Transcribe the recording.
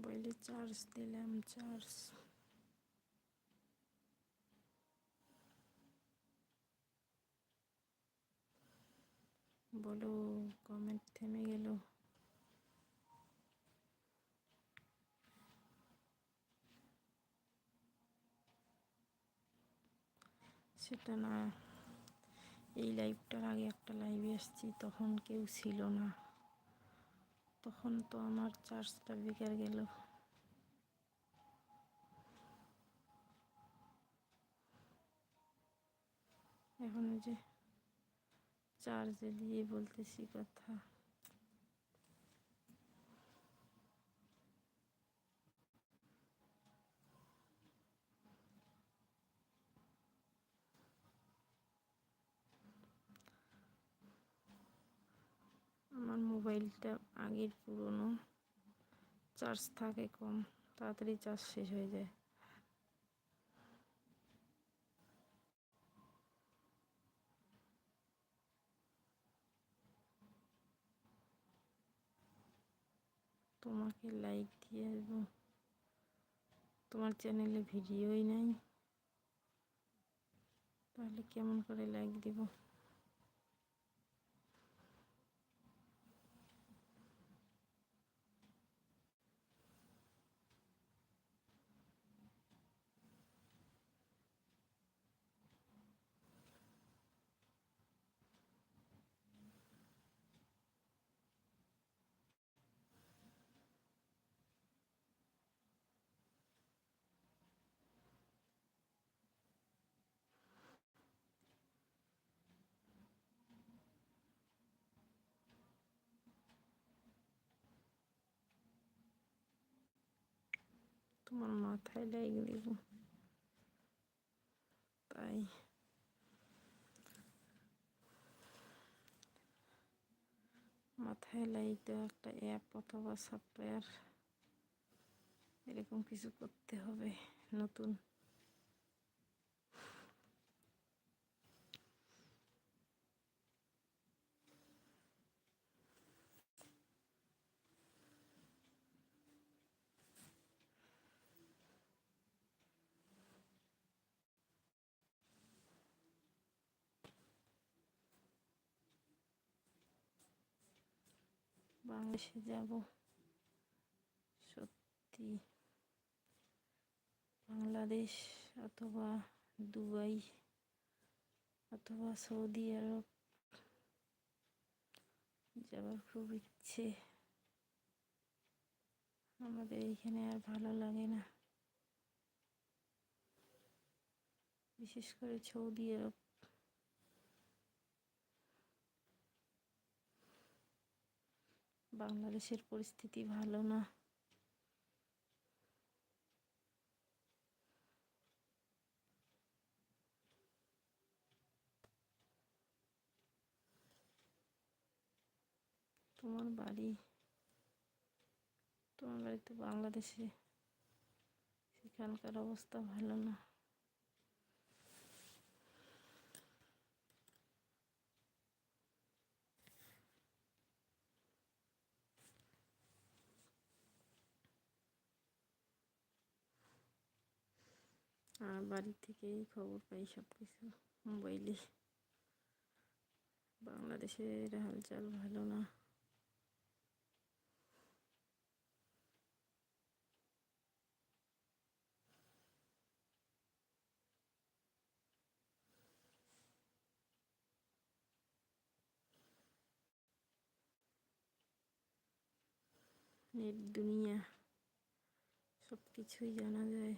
মোবাইলে চার্জ দিলাম চার্জ বলো কমেন্ট থেমে গেল সেটা না, এই লাইভটার আগে একটা লাইভে এসেছি তখন কেউ ছিল না। তখন তো আমার চার্জটা বেকার গেল। এখন যে চার্জে দিয়ে বলতেছি কথা। আমার মোবাইলটা আগের পুরনো। চার্জ থাকে কম, তাড়াতাড়ি চার্জ শেষ হয়ে যায়। তোমাকে লাইক দিয়ে আসব তোমার চ্যানেলে ভিডিওই নাই। তাহলে কেমন করে লাইক দিব? তোমার মাথায় লাগিয়ে দিব তাই মাথায় লাগিয়ে দেওয়া একটা অ্যাপ অথবা সফটওয়্যার এরকম কিছু করতে হবে নতুন। বাংলাদেশে যাব। সত্যি। বাংলাদেশ অথবা দুবাই অথবা সৌদি আরব যাবার খুব ইচ্ছে। আমাদের এখানে আর ভালো লাগে না। বিশেষ করে সৌদি আরব। বাংলাদেশের পরিস্থিতি ভালো না। তোমার বাড়ি তোমার বাড়ি তো বাংলাদেশে। সেখানকার অবস্থা ভালো না। আর বাড়ি থেকেই খবর পাই সব কিছু মোবাইলে বাংলাদেশের হালচাল ভালো না। নেট দুনিয়া সব কিছুই জানা যায়।